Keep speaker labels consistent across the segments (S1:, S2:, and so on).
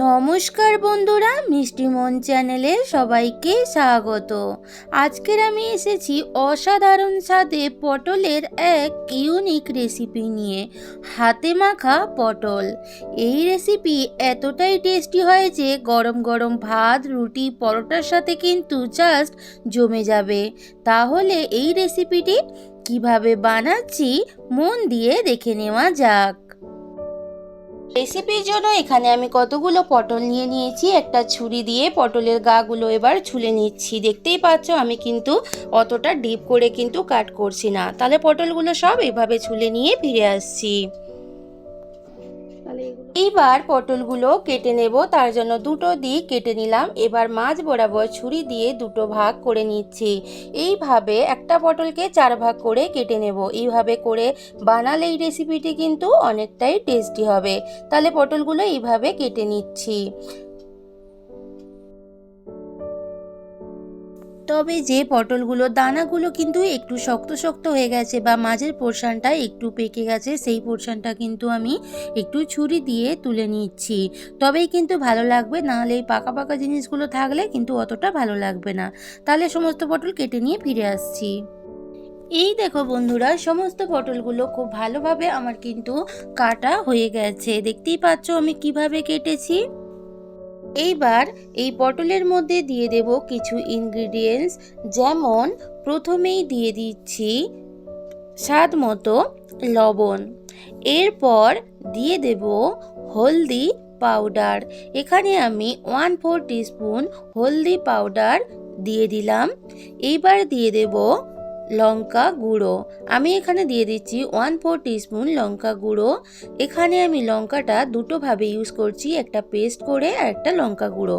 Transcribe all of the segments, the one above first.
S1: নমস্কার বন্ধুরা, মিষ্টি মন চ্যানেলে সবাইকে স্বাগত। আজকের আমি এসেছি অসাধারণ স্বাদে পটলের এক ইউনিক রেসিপি নিয়ে, হাতে মাখা পটল। এই রেসিপি এতটাই টেস্টি হয় যে, গরম গরম ভাত, রুটি, পরোটার সাথে কিন্তু জাস্ট জমে যাবে। তাহলে এই রেসিপিটি কীভাবে বানাচ্ছি মন দিয়ে দেখে নেওয়া যাক। রেসিপির জন্য এখানে আমি কতগুলো পটল নিয়ে নিয়েছি, একটা ছুরি দিয়ে পটলের গাগুলো এবার ছুলে নিচ্ছি। দেখতেই পাচ্ছ, আমি কিন্তু অতটা ডিপ করে কিন্তু কাট করছি না। তাহলে পটলগুলো সব এভাবে ছুলে নিয়ে ফিরে আসছি। এইবার পটলগুলো কেটে নেব, তার জন্য দুটো দিক কেটে নিলাম। এবার মাছ বরাবর ছুরি দিয়ে দুটো ভাগ করে নিচ্ছি। এইভাবে একটা পটলকে চার ভাগ করে কেটে নেব। এইভাবে করে বানালে এই রেসিপিটি কিন্তু অনেকটাই টেস্টি হবে। তাহলে পটলগুলো এইভাবে কেটে নিচ্ছি। তবে যে পটলগুলো দানাগুলো কিন্তু একটু শক্ত শক্ত হয়ে গেছে বা মাঝের পোর্শানটা একটু পেকে গেছে, সেই পোর্শানটা কিন্তু আমি একটু ছুরি দিয়ে তুলে নিচ্ছি। তবেই কিন্তু ভালো লাগবে, নাহলে এই পাকা পাকা জিনিসগুলো থাকলে কিন্তু অতটা ভালো লাগবে না। তাহলে সমস্ত পটল কেটে নিয়ে ফিরে আসছি। এই দেখো বন্ধুরা, সমস্ত পটলগুলো খুব ভালোভাবে আমার কিন্তু কাটা হয়ে গেছে। দেখতেই পাচ্ছ আমি কীভাবে কেটেছি? এইবার এই পটলের মধ্যে দিয়ে দেব কিছু ইনগ্রিডিয়েন্টস যেমন প্রথমেই দিয়ে দিচ্ছি স্বাদ মতো লবণ। এরপর দিয়ে দেব হলদি পাউডার এখানে আমি ওয়ান ফোর টিস্পুন হলদি পাউডার দিয়ে দিলাম। এইবার দিয়ে দেব লঙ্কা গুঁড়ো। আমি এখানে দিয়ে দিচ্ছি ওয়ান ফোর টিস্পুন লঙ্কা গুঁড়ো। এখানে আমি লঙ্কাটা দুটোভাবে ইউজ করছি, একটা পেস্ট করে আর একটা লঙ্কা গুঁড়ো।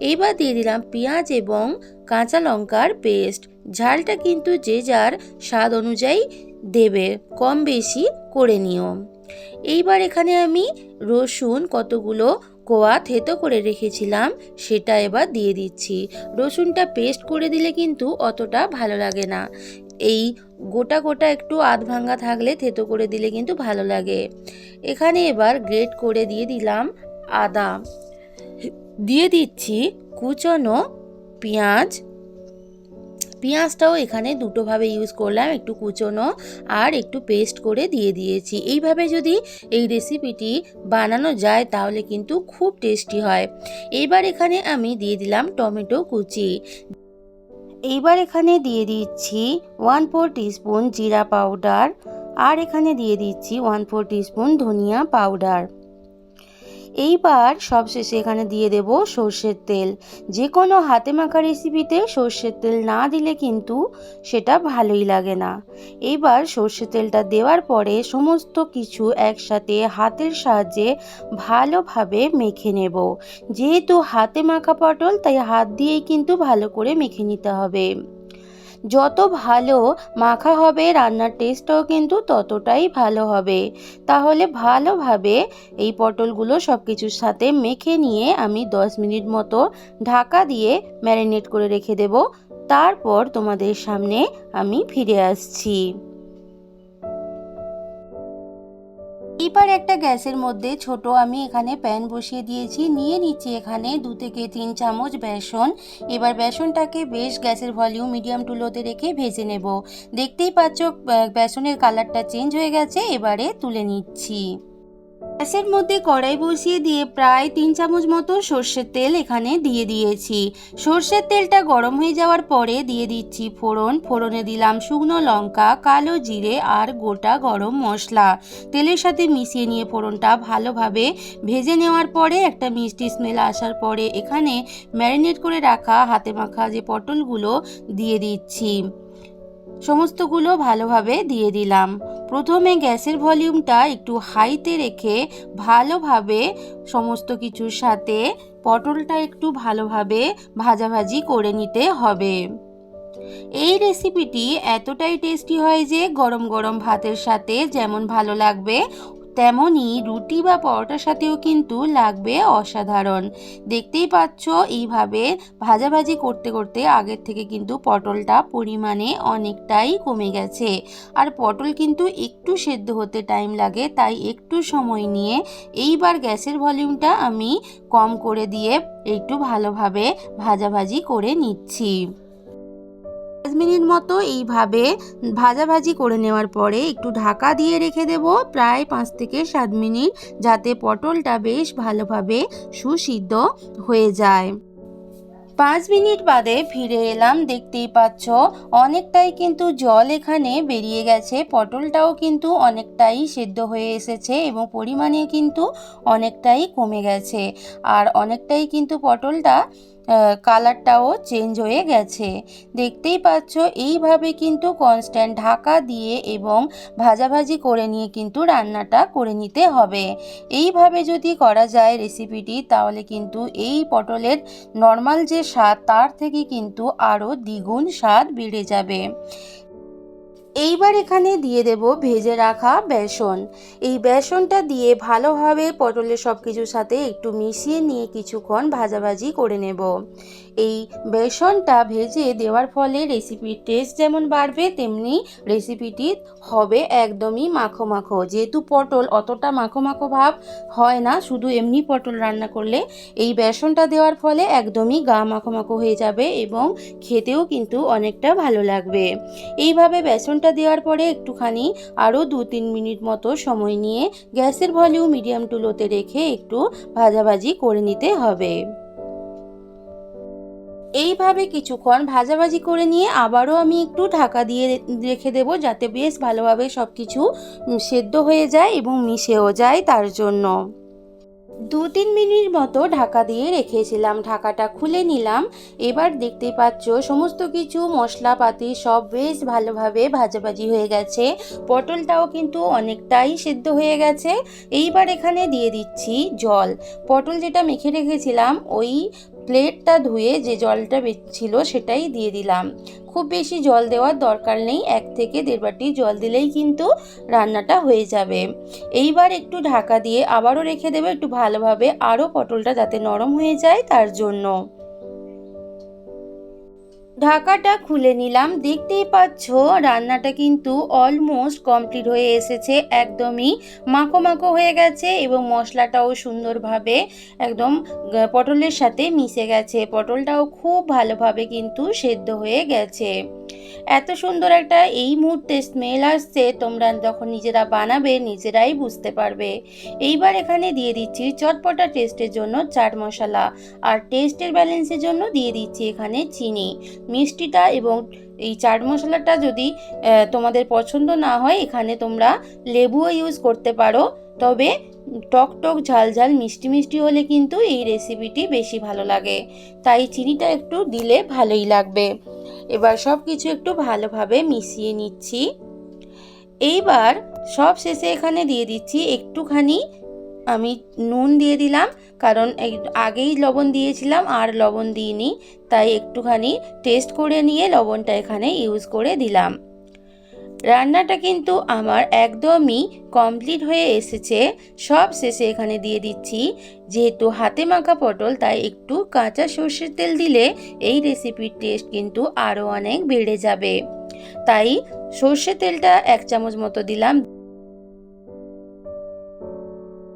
S1: এইবার দিয়ে দিলাম পেঁয়াজ এবং কাঁচা লঙ্কার পেস্ট ঝালটা কিন্তু যে যার স্বাদ অনুযায়ী দেবে, কম বেশি করে নিও। এইবার এখানে আমি রসুন কতগুলো কোয়া থেতো করে রেখেছিলাম, সেটা এবার দিয়ে দিচ্ছি। রসুনটা পেস্ট করে দিলে কিন্তু অতটা ভালো লাগে না। এই গোটা গোটা একটু আধ ভাঙ্গা থাকলে থেতো করে দিলে কিন্তু ভালো লাগে। এখানে এবার গ্রেট করে দিয়ে দিলাম আদা। দিয়ে দিচ্ছি কুচনো পেঁয়াজ পেঁয়াজটাও এখানে দুটোভাবে ইউজ করলাম, একটু কুচনো আর একটু পেস্ট করে দিয়ে দিয়েছি। এইভাবে যদি এই রেসিপিটি বানানো যায় তাহলে কিন্তু খুব টেস্টি হয়। এইবার এখানে আমি দিয়ে দিলাম টমেটো কুচি। এইবার এখানে দিয়ে দিচ্ছি ওয়ান ফোর টিস্পুন জিরা পাউডার আর এখানে দিয়ে দিচ্ছি ওয়ান ফোর টিস্পুন ধনিয়া পাউডার। এইবার সবশেষে এখানে দিয়ে দেব সর্ষের তেল। যে কোনো হাতে মাখা রেসিপিতে সর্ষের তেল না দিলে কিন্তু সেটা ভালোই লাগে না। এইবার সর্ষের তেলটা দেওয়ার পরে সমস্ত কিছু একসাথে হাতের সাহায্যে ভালোভাবে মেখে নেব। যেহেতু হাতে মাখা পটল, তাই হাত দিয়েই কিন্তু ভালো করে মেখে নিতে হবে। যত ভালো মাখা হবে, রান্নার টেস্টও কিন্তু ততটাই ভালো হবে। তাহলে ভালোভাবে এই পটলগুলো সব কিছুর সাথে মেখে নিয়ে আমি 10 মিনিট মতো ঢাকা দিয়ে ম্যারিনেট করে রেখে দেব। তারপর তোমাদের সামনে আমি ফিরে আসছি। এবার একটা গ্যাসের মধ্যে ছোট আমি এখানে প্যান বসিয়ে দিয়েছি। নিয়ে নিচ্ছি এখানে দু থেকে তিন চামচ বেসন। এবার বেসনটাকে বেশ গ্যাসের ভলিউম মিডিয়াম টু লোতে রেখে ভেজে নেব। দেখতেই পাচ্ছ বেসনের কালারটা চেঞ্জ হয়ে গেছে। এবারে তুলে নিচ্ছি। গ্যাসের মধ্যে কড়াই বসিয়ে দিয়ে প্রায় তিন চামচ মতো সর্ষের তেল এখানে দিয়ে দিয়েছি। সর্ষের তেলটা গরম হয়ে যাওয়ার পরে দিয়ে দিচ্ছি ফোড়ন। ফোড়নে দিলাম শুকনো লঙ্কা, কালো জিরে আর গোটা গরম মশলা। তেলের সাথে মিশিয়ে নিয়ে ফোড়নটা ভালোভাবে ভেজে নেওয়ার পরে একটা মিষ্টি স্মেল আসার পরে এখানে ম্যারিনেট করে রাখা হাতে মাখা যে পটলগুলো দিয়ে দিচ্ছি। সমস্তগুলো ভালোভাবে দিয়ে দিলাম। প্রথমে গ্যাসের ভলিউমটা একটু হাইতে রেখে ভালোভাবে সমস্ত কিছুর সাথে পটলটা একটু ভালোভাবে ভাজাভাজি করে নিতে হবে। এই রেসিপিটি এতটাই টেস্টি হয় যে গরম গরম ভাতের সাথে যেমন ভালো লাগবে তেমনই রুটি বা পরোটার সাথেও কিন্তু লাগবে অসাধারণ। দেখতেই পাচ্ছ, এইভাবে ভাজাভাজি করতে করতে আগের থেকে কিন্তু পটলটা পরিমাণে অনেকটাই কমে গেছে। আর পটল কিন্তু একটু সেদ্ধ হতে টাইম লাগে, তাই একটু সময় নিয়ে এইবার গ্যাসের ভলিউমটা আমি কম করে দিয়ে একটু ভালোভাবে ভাজাভাজি করে নিচ্ছি। মিনিট মতো এইভাবে ভাজাভাজি করে নেওয়ার পরে একটু ঢাকা দিয়ে রেখে দেব প্রায় পাঁচ থেকে সাত মিনিট যাতে পটলটা বেশ ভালোভাবে সুসিদ্ধ হয়ে যায়। পাঁচ মিনিট বাদে ফিরে এলাম, দেখতেই পাচ্ছ অনেকটাই কিন্তু জল এখানে বেরিয়ে গেছে। পটলটাও কিন্তু অনেকটাই সেদ্ধ হয়ে এসেছে এবং পরিমাণে কিন্তু অনেকটাই কমে গেছে। আর অনেকটাই কিন্তু পটলটা কালারটাও চেঞ্জ হয়ে গেছে। দেখতেই পাচ্ছ, এইভাবে কিন্তু কনস্ট্যান্ট ঢাকা দিয়ে এবং ভাজাভাজি করে নিয়ে কিন্তু রান্নাটা করে নিতে হবে। এইভাবে যদি করা যায় রেসিপিটি তাহলে কিন্তু এই পটলের নর্মাল যে স্বাদ, তার থেকে কিন্তু আরও দ্বিগুণ স্বাদ বেড়ে যাবে। এইবার এখানে দিয়ে দেব ভেজে রাখা বেসন। এই বেসনটা দিয়ে ভালোভাবে পটলের সব কিছুর সাথে একটু মিশিয়ে নিয়ে কিছুক্ষণ ভাজাভাজি করে নেব। এই বেসনটা ভেজে দেওয়ার ফলে রেসিপির টেস্ট যেমন বাড়বে, তেমনি রেসিপিটি হবে একদমই মাখো মাখো। যেহেতু পটল অতটা মাখো মাখো ভাব হয় না, শুধু এমনি পটল রান্না করলে এই বেসনটা দেওয়ার ফলে একদমই গা মাখো মাখো হয়ে যাবে এবং খেতেও কিন্তু অনেকটা ভালো লাগবে। এইভাবে বেসনটা দেওয়ার পরে একটুখানি আরও দু তিন মিনিট মতো সময় নিয়ে গ্যাসের ভলিউম মিডিয়াম টু লোতে রেখে একটু ভাজাভাজি করে নিতে হবে। এইভাবে কিছুক্ষণ ভাজাভাজি করে নিয়ে আবারও আমি একটু ঢাকা দিয়ে রেখে দেবো যাতে বেশ ভালোভাবে সব কিছু সেদ্ধ হয়ে যায় এবং মিশেও যায় তার জন্য। দু তিন মিনিট মতো ঢাকা দিয়ে রেখেছিলাম। ঢাকাটা খুলে নিলাম। এবার দেখতে পাচ্ছ, সমস্ত কিছু মশলাপাতি সব বেশ ভালোভাবে ভাজাভাজি হয়ে গেছে। পটলটাও কিন্তু অনেকটাই সেদ্ধ হয়ে গেছে। এইবার এখানে দিয়ে দিচ্ছি জল। পটল যেটা মেখে রেখেছিলাম, ওই প্লেটটা ধুয়ে যে জলটা ছিল সেটাই দিয়ে দিলাম। খুব বেশি জল দেওয়ার দরকার নেই, এক থেকে দেড় বাটি জল দিলেই কিন্তু রান্নাটা হয়ে যাবে। এইবার একটু ঢাকা দিয়ে আবারও রেখে দেবে, একটু ভালোভাবে আরও পটলটা যাতে নরম হয়ে যায় তার জন্য। ঢাকাটা খুলে নিলাম। দেখতেই পাচ্ছ, রান্নাটা কিন্তু অলমোস্ট কমপ্লিট হয়ে এসেছে, একদমই মাখো মাখো হয়ে গেছে এবং মশলাটাও সুন্দরভাবে একদম পটলের সাথে মিশে গেছে। পটলটাও খুব ভালোভাবে কিন্তু সেদ্ধ হয়ে গেছে। এত সুন্দর একটা এই মুহূর্তে স্মেল আসছে, তোমরা যখন নিজেরা বানাবে, নিজেরাই বুঝতে পারবে। এইবার এখানে দিয়ে দিচ্ছি চটপটা টেস্টের জন্য চাট মশলা আর টেস্টের ব্যালেন্সের জন্য দিয়ে দিচ্ছি এখানে চিনি। মিষ্টিটা এবং এই চাট মশলাটা যদি তোমাদের পছন্দ না হয়, এখানে তোমরা লেবুও ইউজ করতে পারো। তবে টক টক ঝাল ঝাল মিষ্টি মিষ্টি হলে কিন্তু এই রেসিপিটি বেশি ভালো লাগে। তাই চিনিটা একটু দিলে ভালোই লাগবে। এবার সব কিছু একটু ভালোভাবে মিশিয়ে নিচ্ছি। এইবার সব শেষে এখানে দিয়ে দিচ্ছি একটুখানি আমি নুন দিয়ে দিলাম, কারণ আগেই লবণ দিয়েছিলাম, আর লবণ দিইনি। তাই একটুখানি টেস্ট করে নিয়ে লবণটা এখানে ইউজ করে দিলাম। রান্নাটা কিন্তু আমার একদমই কমপ্লিট হয়ে এসেছে। সব শেষে এখানে দিয়ে দিচ্ছি যেহেতু হাতে মাখা পটল, তাই একটু কাঁচা সর্ষের তেল দিলে এই রেসিপির টেস্ট কিন্তু আরও অনেক বেড়ে যাবে। তাই সর্ষের তেলটা এক চামচ মতো দিলাম।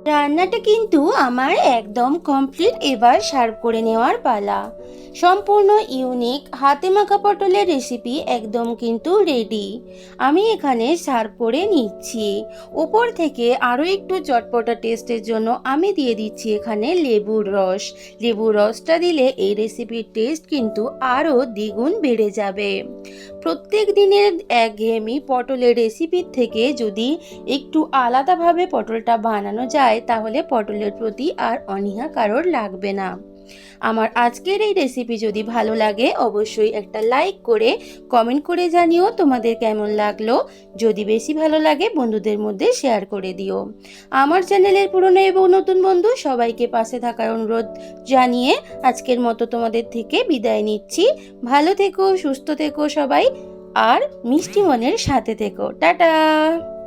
S1: রান্নাটা কিন্তু আমার একদম কমপ্লিট এবার সার্ভ করে নেওয়ার পালা। সম্পূর্ণ ইউনিক হাতে মাখা পটলের রেসিপি একদম কিন্তু রেডি আমি এখানে সার্ভ করে নিচ্ছি। উপর থেকে আরও একটু চটপটা টেস্টের জন্য আমি দিয়ে দিচ্ছি এখানে লেবুর রস। লেবুর রসটা দিলে এই রেসিপির টেস্ট কিন্তু আরও দ্বিগুণ বেড়ে যাবে। প্রত্যেক দিনের এক একঘেয়েমি পটলের রেসিপির থেকে যদি একটু আলাদাভাবে পটলটা বানানো যায়, তাহলে পটলের প্রতি আর অনীহা কারোর লাগবে না। আমার আজকের এই রেসিপি যদি ভালো লাগে, অবশ্যই একটা লাইক করে কমেন্ট করে জানিও তোমাদের কেমন লাগল। যদি বেশি ভালো লাগে, বন্ধুদের মধ্যে শেয়ার করে দিও। আমার চ্যানেলের পুরনো এবং নতুন বন্ধু, সবাইকে পাশে থাকার অনুরোধ জানিয়ে আজকের মতো তোমাদের থেকে বিদায় নিচ্ছি। ভালো থেকো, সুস্থ থেকো সবাই, আর মিষ্টি মনের সাথে থেকো। টাটা!